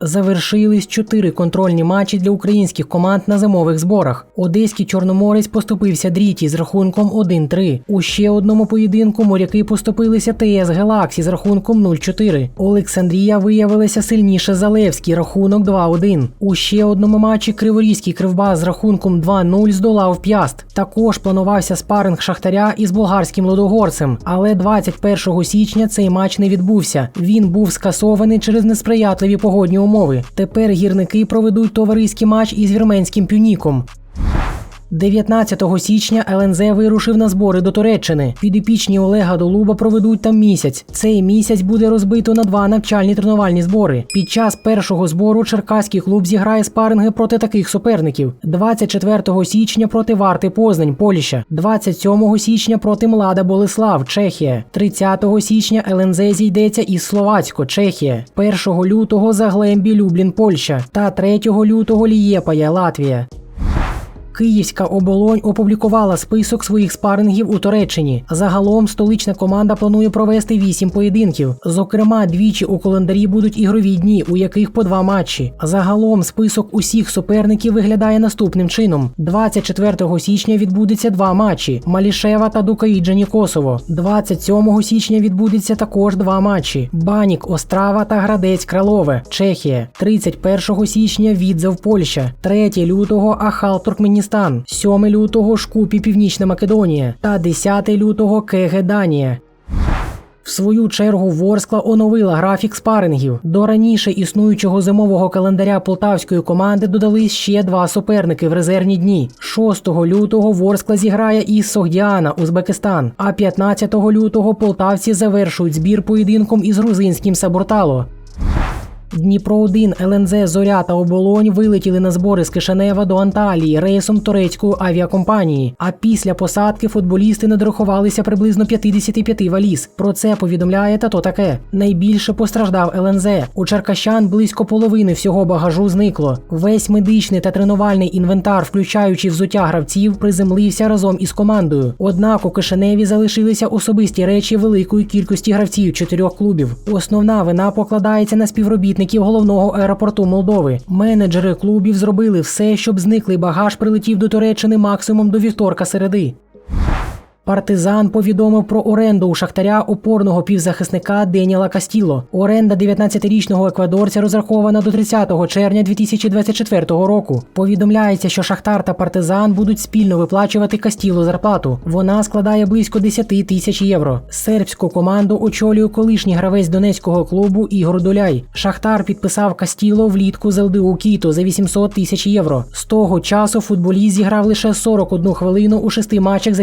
Завершились чотири контрольні матчі для українських команд на зимових зборах. Одеський Чорноморець поступився дріті з рахунком 1-3. У ще одному поєдинку моряки поступилися ТС Гелаксі з рахунком 0-4. Олександрія виявилася сильніше за Левський, рахунок 2-1. У ще одному матчі Криворізький кривбас з рахунком 2-0 здолав П'яст. Також планувався спаринг Шахтаря із болгарським лодогорцем, але 21 січня цей матч не відбувся. Він був скасований через несприятливі погодні умови. Тепер гірники проведуть товариський матч із вірменським пюніком. 19 січня ЛНЗ вирушив на збори до Туреччини. Підопічні Олега Долуба проведуть там місяць. Цей місяць буде розбито на два навчальні тренувальні збори. Під час першого збору черкаський клуб зіграє спаринги проти таких суперників: 24 січня проти Варти Познань, Польща, 27 січня проти Млада Болеслав, Чехія, 30 січня ЛНЗ зійдеться із Словацько, Чехія, 1 лютого Заглембі Люблін, Польща та 3 лютого Лієпая, Латвія. Київська оболонь опублікувала список своїх спарингів у Туреччині. Загалом столична команда планує провести вісім поєдинків. Зокрема, двічі у календарі будуть ігрові дні, у яких по два матчі. Загалом список усіх суперників виглядає наступним чином: 24 січня відбудеться два матчі: Малішева та Дукаїджані Косово. 27 січня відбудеться також два матчі: Банік Острава та Градець Кралове, Чехія. 31 січня Відзев Польща, 3 лютого Ахал Туркменістан. Афганістан, 7 лютого Шкупі Північна Македонія та 10 лютого КГ Данія. В свою чергу Ворскла оновила графік спарингів. До раніше існуючого зимового календаря полтавської команди додались ще два суперники в резервні дні. 6 лютого Ворскла зіграє із Согдіана, Узбекистан, а 15 лютого полтавці завершують збір поєдинком із грузинським Сабуртало. Дніпро 1 ЛНЗ Зоря та Оболонь вилетіли на збори з Кишинева до Анталії рейсом турецької авіакомпанії. А після посадки футболісти не дорахувалися приблизно 55 валіз. Про це повідомляє та то таке. Найбільше постраждав ЛНЗ. У Черкащан близько половини всього багажу зникло. Весь медичний та тренувальний інвентар, включаючи взуття гравців, приземлився разом із командою. Однак у Кишиневі залишилися особисті речі великої кількості гравців чотирьох клубів. Основна вина покладається на співробітників співробітників головного аеропорту Молдови. Менеджери клубів зробили все, щоб зниклий багаж прилетів до Туреччини максимум до вівторка середи. Партизан повідомив про оренду у шахтаря опорного півзахисника Деніела Кастіло. Оренда 19-річного еквадорця розрахована до 30 червня 2024 року. Повідомляється, що Шахтар та Партизан будуть спільно виплачувати Кастіло зарплату. Вона складає близько 10 тисяч євро. Сербську команду очолює колишній гравець донецького клубу Ігор Доляй. Шахтар підписав Кастіло влітку з ЛДУ Кіто за 800 тисяч євро. З того часу футболіст зіграв лише 41 хвилину у шести матчах за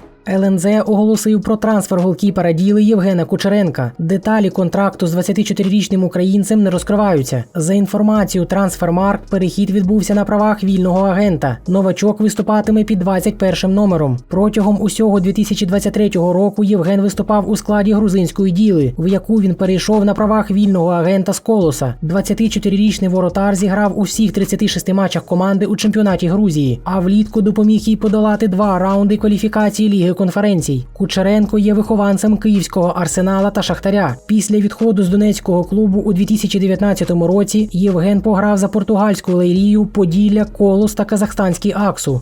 ЛНЗ оголосив про трансфер голкіпера діли Євгена Кучеренка. Деталі контракту з 24-річним українцем не розкриваються. За інформацією Трансфермарк, перехід відбувся на правах вільного агента. Новачок виступатиме під 21 номером. Протягом усього 2023 року Євген виступав у складі грузинської діли, в яку він перейшов на правах вільного агента з колоса. 24-річний воротар зіграв у всіх 36 матчах команди у чемпіонаті Грузії, а влітку допоміг їй подолати два раунди кваліфікації ліги конференцій. Кучеренко є вихованцем київського арсенала та шахтаря. Після відходу з донецького клубу у 2019 році Євген пограв за португальську лейлію, Поділля, Колос та казахстанський Аксу.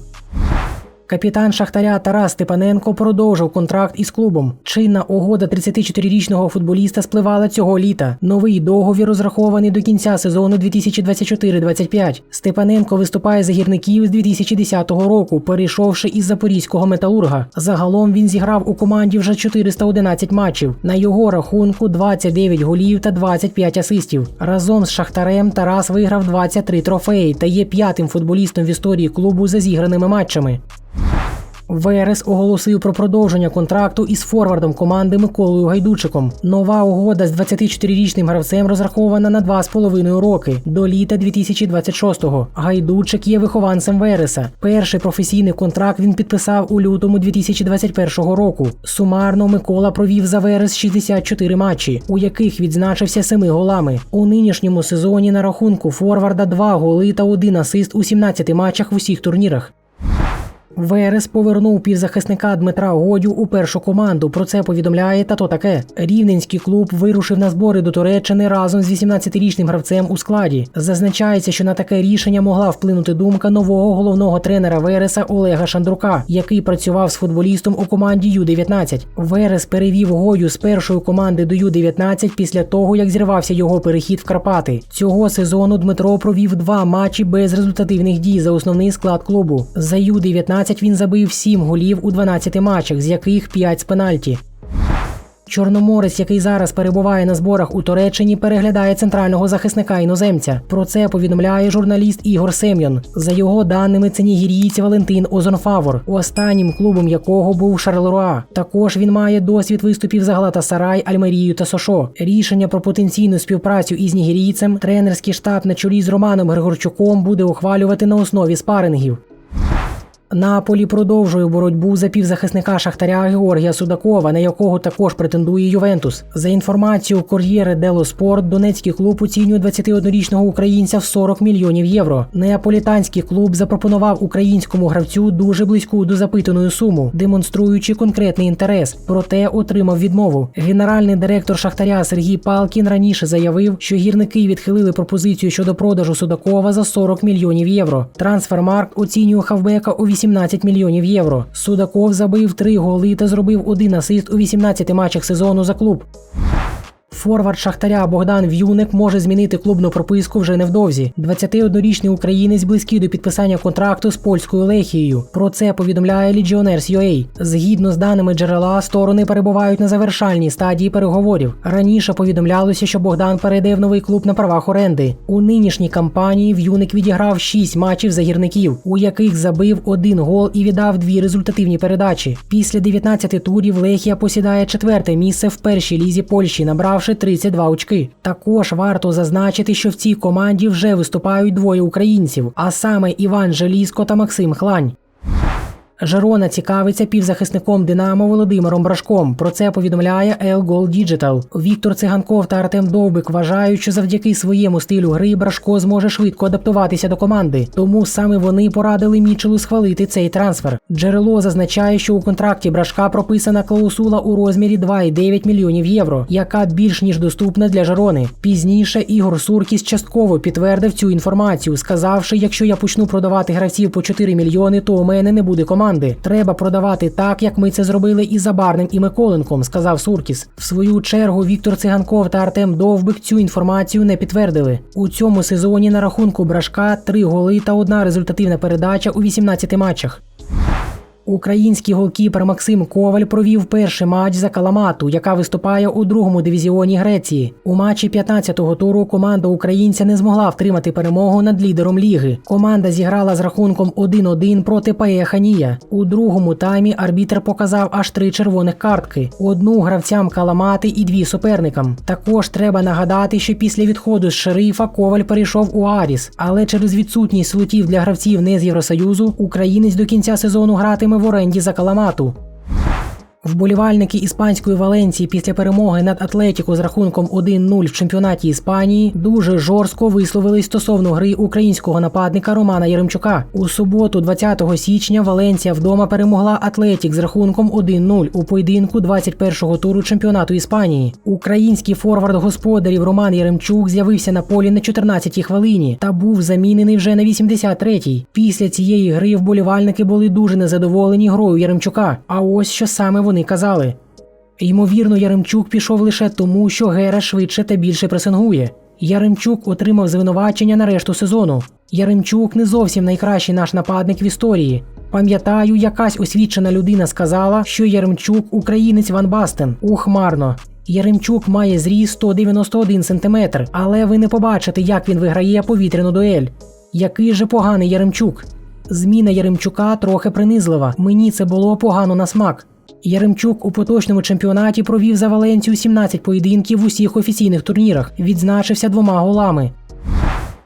Капітан Шахтаря Тарас Степаненко продовжив контракт із клубом. Чинна угода 34-річного футболіста спливала цього літа. Новий договір розрахований до кінця сезону 2024-25. Степаненко виступає за гірників з 2010 року, перейшовши із запорізького металурга. Загалом він зіграв у команді вже 411 матчів. На його рахунку 29 голів та 25 асистів. Разом з Шахтарем Тарас виграв 23 трофеї та є п'ятим футболістом в історії клубу за зіграними матчами. Верес оголосив про продовження контракту із форвардом команди Миколою Гайдучиком. Нова угода з 24-річним гравцем розрахована на 2,5 роки до літа 2026-го. Гайдучик є вихованцем Вереса. Перший професійний контракт він підписав у лютому 2021 року. Сумарно Микола провів за Верес 64 матчі, у яких відзначився семи голами. У нинішньому сезоні на рахунку форварда 2 голи та один асист у 17 матчах в усіх турнірах. Верес повернув півзахисника Дмитра Годю у першу команду. Про це повідомляє та то таке. Рівненський клуб вирушив на збори до Туреччини разом з 18-річним гравцем у складі. Зазначається, що на таке рішення могла вплинути думка нового головного тренера Вереса Олега Шандрука, який працював з футболістом у команді Ю-19. Верес перевів Гою з першої команди до Ю-19 після того, як зірвався його перехід в Карпати. Цього сезону Дмитро провів два матчі без результативних дій за основний склад клубу. За Ю-19 він забив 7 голів у 12 матчах, з яких 5 з пенальті. Чорноморець, який зараз перебуває на зборах у Туреччині, переглядає центрального захисника іноземця. Про це повідомляє журналіст Ігор Сем'йон. За його даними, це нігерієць Валентин Озонфавор, останнім клубом якого був Шарлеруа. Також він має досвід виступів за Галатасарай, Альмерію та Сошо. Рішення про потенційну співпрацю із нігерійцем тренерський штаб на чолі з Романом Григорчуком буде ухвалювати на основі спарингів. Наполі продовжує боротьбу за півзахисника Шахтаря Георгія Судакова, на якого також претендує Ювентус. За інформацією Кор'єре Дело Спорт, донецький клуб оцінює 21-річного українця в 40 мільйонів євро. Неаполітанський клуб запропонував українському гравцю дуже близьку до запитаної суму, демонструючи конкретний інтерес, проте отримав відмову. Генеральний директор Шахтаря Сергій Палкін раніше заявив, що гірники відхилили пропозицію щодо продажу Судакова за 40 мільйонів євро. Трансфермарк оцінює хавбека у 18 мільйонів євро. Судаков забив три голи та зробив один асист у 18 матчах сезону за клуб. Форвард Шахтаря Богдан В'юник може змінити клубну прописку вже невдовзі. 21-річний українець близький до підписання контракту з польською Лехією. Про це повідомляє Legionnaires.ua. Згідно з даними джерела, сторони перебувають на завершальній стадії переговорів. Раніше повідомлялося, що Богдан перейде в новий клуб на правах оренди. У нинішній кампанії В'юник відіграв 6 матчів за гірників, у яких забив один гол і віддав дві результативні передачі. Після 19 турів Лехія посідає четверте місце в першій лізі Польщі, набравши 32 очки. Також варто зазначити, що в цій команді вже виступають двоє українців, а саме Іван Желіско та Максим Хлань. Жерона цікавиться півзахисником Динамо Володимиром Брашком. Про це повідомляє El Goal Digital. Віктор Циганков та Артем Довбик вважають, що завдяки своєму стилю гри Брашко зможе швидко адаптуватися до команди. Тому саме вони порадили Мічелу схвалити цей трансфер. Джерело зазначає, що у контракті Брашка прописана клаусула у розмірі 2,9 мільйонів євро, яка більш ніж доступна для Жерони. Пізніше Ігор Суркіс частково підтвердив цю інформацію, сказавши: якщо я почну продавати гравців по 4 мільйони, то у мене не буде команди. Треба продавати так, як ми це зробили із Забарним і Миколенком, сказав Суркіс. В свою чергу Віктор Циганков та Артем Довбик цю інформацію не підтвердили. У цьому сезоні на рахунку брашка три голи та одна результативна передача у 18 матчах. Український голкіпер Максим Коваль провів перший матч за Каламату, яка виступає у другому дивізіоні Греції. У матчі 15-го туру команда українця не змогла втримати перемогу над лідером ліги. Команда зіграла з рахунком 1-1 проти ПАЕ Ханія. У другому таймі арбітр показав аж три червоних картки: одну гравцям Каламати і дві суперникам. Також треба нагадати, що після відходу з шерифа Коваль перейшов у Аріс, але через відсутність слотів для гравців не з Євросоюзу українець до кінця сезону гратиме в оренді за Каламату. Вболівальники іспанської Валенції після перемоги над Атлетіко з рахунком 1-0 в чемпіонаті Іспанії дуже жорстко висловились стосовно гри українського нападника Романа Яремчука. У суботу, 20 січня, Валенція вдома перемогла Атлетік з рахунком 1-0 у поєдинку 21-го туру чемпіонату Іспанії. Український форвард господарів Роман Яремчук з'явився на полі на 14-й хвилині та був замінений вже на 83-й. Після цієї гри вболівальники були дуже незадоволені грою Яремчука. А ось що саме вони казали. Ймовірно, Яремчук пішов лише тому, що Гера швидше та більше пресингує. Яремчук отримав звинувачення на решту сезону. Яремчук не зовсім найкращий наш нападник в історії. Пам'ятаю, якась освічена людина сказала, що Яремчук українець Ван Бастен. Ух. Яремчук має зріст 191 см, але ви не побачите, як він виграє повітряну дуель. Який же поганий Яремчук. Зміна Яремчука трохи принизлива. Мені це було погано на смак. Яремчук у поточному чемпіонаті провів за Валенцію 17 поєдинків в усіх офіційних турнірах, відзначився двома голами.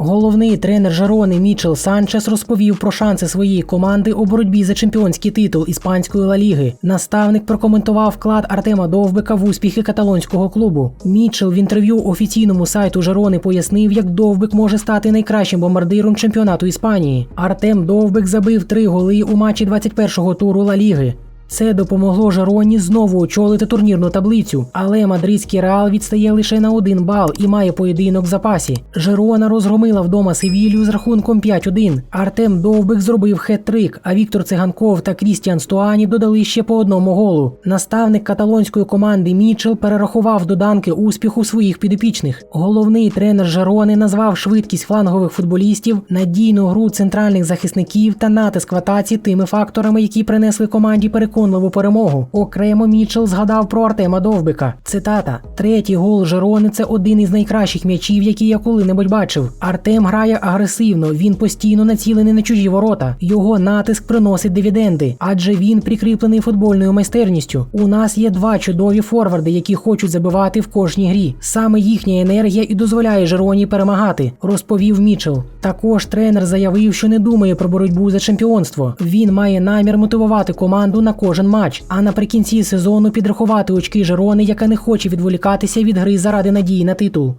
Головний тренер Жарони Мічел Санчес розповів про шанси своєї команди у боротьбі за чемпіонський титул іспанської Ла Ліги. Наставник прокоментував вклад Артема Довбика в успіхи каталонського клубу. Мічел в інтерв'ю офіційному сайту Жарони пояснив, як Довбик може стати найкращим бомбардиром чемпіонату Іспанії. Артем Довбик забив три голи у матчі 21-го туру Ла Ліги. Це допомогло Жароні знову очолити турнірну таблицю, але мадридський реал відстає лише на один бал і має поєдинок в запасі. Жерона розгромила вдома Севілью з рахунком 5-1. Артем Довбик зробив хет-трик, а Віктор Циганков та Крістіан Стуані додали ще по одному голу. Наставник каталонської команди Мічел перерахував доданки успіху своїх підопічних. Головний тренер Жарони назвав швидкість флангових футболістів, надійну гру центральних захисників та натиск в атаці тими факторами, які принесли команді переконливу перемогу. Окремо Мічел згадав про Артема Довбика. Цитата: третій гол Жерони це один із найкращих м'ячів, які я коли-небудь бачив. Артем грає агресивно, він постійно націлений на чужі ворота. Його натиск приносить дивіденди, адже він прикріплений футбольною майстерністю. У нас є два чудові форварди, які хочуть забивати в кожній грі. Саме їхня енергія і дозволяє Жероні перемагати, розповів Мічел. Також тренер заявив, що не думає про боротьбу за чемпіонство. Він має намір мотивувати команду на кожен матч, а наприкінці сезону підрахувати очки Жерони, яка не хоче відволікатися від гри заради надії на титул.